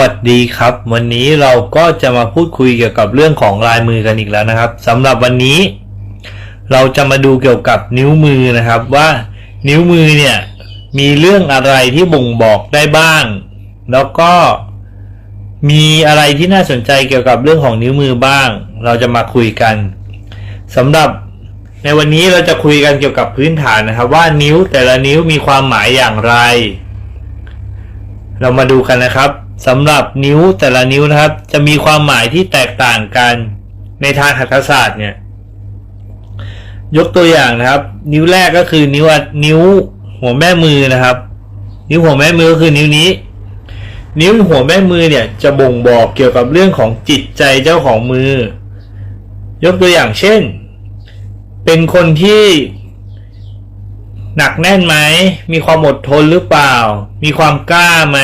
วัสดีครับ วันนี้เราก็จะมาพูดคุยเกี่ยวกับเรื่องของลายมือกันอีกแล้วนะครับสำหรับวันนี้ เราจะมาดูเกี่ยวกับนิ้วมือนะครับ ว่านิ้วมือเนี่ยมีเรื่องอะไรที่บ่งบอกได้บ้าง แล้วก็มีอะไรที่น่าสนใจเกี่ยวกับเรื่องของนิ้วมือบ้าง เราจะมาคุยกันสำหรับในวันนี้เราจะคุยกันเกี่ยวกับพื้นฐานนะครับ ว่านิ้วแต่ละนิ้วมีความหมายอย่างไร เรามาดูกันนะครับ สำหรับนิ้วแต่ละนิ้วนะครับ จะมีความหมายที่แตกต่างกันในทางหัตถศาสตร์เนี่ย ยกตัวอย่างนะครับ นิ้วแรกก็คือนิ้วนิ้วหัวแม่มือนะครับ นิ้วหัวแม่มือก็คือนิ้วนี้ นิ้วหัวแม่มือเนี่ยจะบ่งบอกเกี่ยวกับเรื่องของจิตใจเจ้าของมือ ยกตัวอย่างเช่น เป็นคนที่หนักแน่นไหม มีความอดทนหรือเปล่า มีความกล้าไหม